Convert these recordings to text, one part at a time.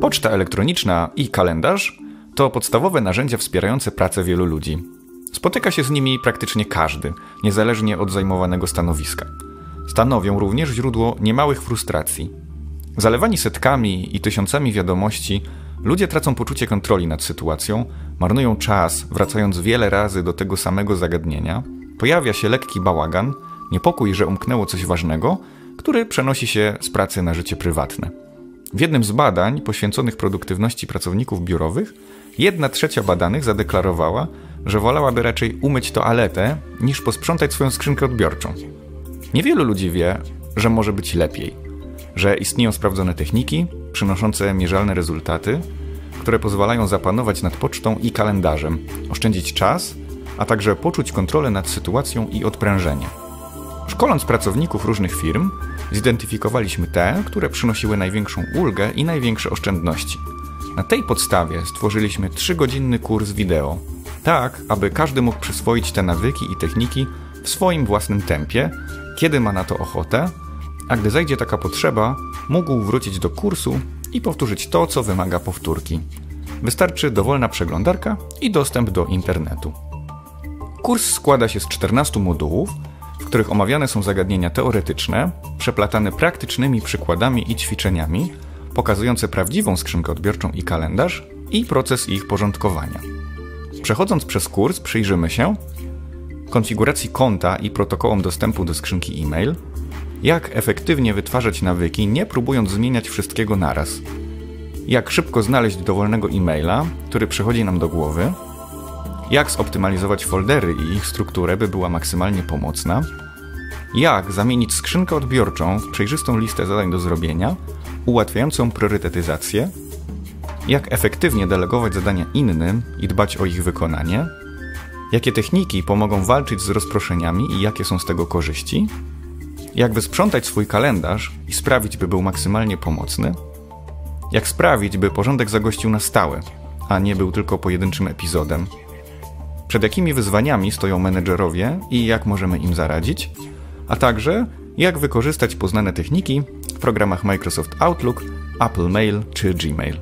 Poczta elektroniczna i kalendarz to podstawowe narzędzia wspierające pracę wielu ludzi. Spotyka się z nimi praktycznie każdy, niezależnie od zajmowanego stanowiska. Stanowią również źródło niemałych frustracji. Zalewani setkami i tysiącami wiadomości, ludzie tracą poczucie kontroli nad sytuacją, marnują czas, wracając wiele razy do tego samego zagadnienia, pojawia się lekki bałagan, niepokój, że umknęło coś ważnego, który przenosi się z pracy na życie prywatne. W jednym z badań poświęconych produktywności pracowników biurowych, jedna trzecia badanych zadeklarowała, że wolałaby raczej umyć toaletę, niż posprzątać swoją skrzynkę odbiorczą. Niewielu ludzi wie, że może być lepiej, że istnieją sprawdzone techniki przynoszące mierzalne rezultaty, które pozwalają zapanować nad pocztą i kalendarzem, oszczędzić czas, a także poczuć kontrolę nad sytuacją i odprężenie. Szkoląc pracowników różnych firm, zidentyfikowaliśmy te, które przynosiły największą ulgę i największe oszczędności. Na tej podstawie stworzyliśmy 3-godzinny kurs wideo, tak aby każdy mógł przyswoić te nawyki i techniki w swoim własnym tempie, kiedy ma na to ochotę, a gdy zajdzie taka potrzeba, mógł wrócić do kursu i powtórzyć to, co wymaga powtórki. Wystarczy dowolna przeglądarka i dostęp do internetu. Kurs składa się z 14 modułów, w których omawiane są zagadnienia teoretyczne, przeplatane praktycznymi przykładami i ćwiczeniami, pokazujące prawdziwą skrzynkę odbiorczą i kalendarz i proces ich porządkowania. Przechodząc przez kurs, przyjrzymy się konfiguracji konta i protokołom dostępu do skrzynki e-mail, jak efektywnie wytwarzać nawyki, nie próbując zmieniać wszystkiego naraz, jak szybko znaleźć dowolnego e-maila, który przychodzi nam do głowy, jak zoptymalizować foldery i ich strukturę, by była maksymalnie pomocna, jak zamienić skrzynkę odbiorczą w przejrzystą listę zadań do zrobienia, ułatwiającą priorytetyzację, jak efektywnie delegować zadania innym i dbać o ich wykonanie, jakie techniki pomogą walczyć z rozproszeniami i jakie są z tego korzyści, jak wysprzątać swój kalendarz i sprawić, by był maksymalnie pomocny, jak sprawić, by porządek zagościł na stałe, a nie był tylko pojedynczym epizodem, przed jakimi wyzwaniami stoją menedżerowie i jak możemy im zaradzić, a także jak wykorzystać poznane techniki w programach Microsoft Outlook, Apple Mail czy Gmail.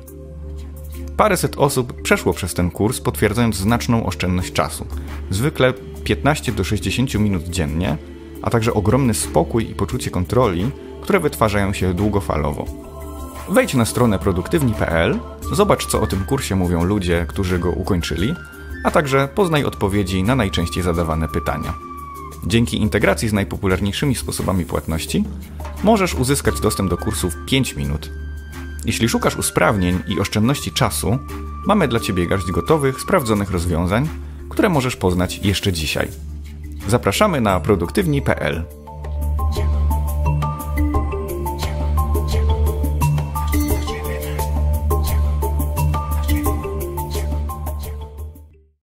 Paręset osób przeszło przez ten kurs, potwierdzając znaczną oszczędność czasu, zwykle 15 do 60 minut dziennie, a także ogromny spokój i poczucie kontroli, które wytwarzają się długofalowo. Wejdź na stronę produktywni.pl, zobacz co o tym kursie mówią ludzie, którzy go ukończyli, a także poznaj odpowiedzi na najczęściej zadawane pytania. Dzięki integracji z najpopularniejszymi sposobami płatności możesz uzyskać dostęp do kursu w 5 minut. Jeśli szukasz usprawnień i oszczędności czasu, mamy dla Ciebie garść gotowych, sprawdzonych rozwiązań, które możesz poznać jeszcze dzisiaj. Zapraszamy na produktywni.pl.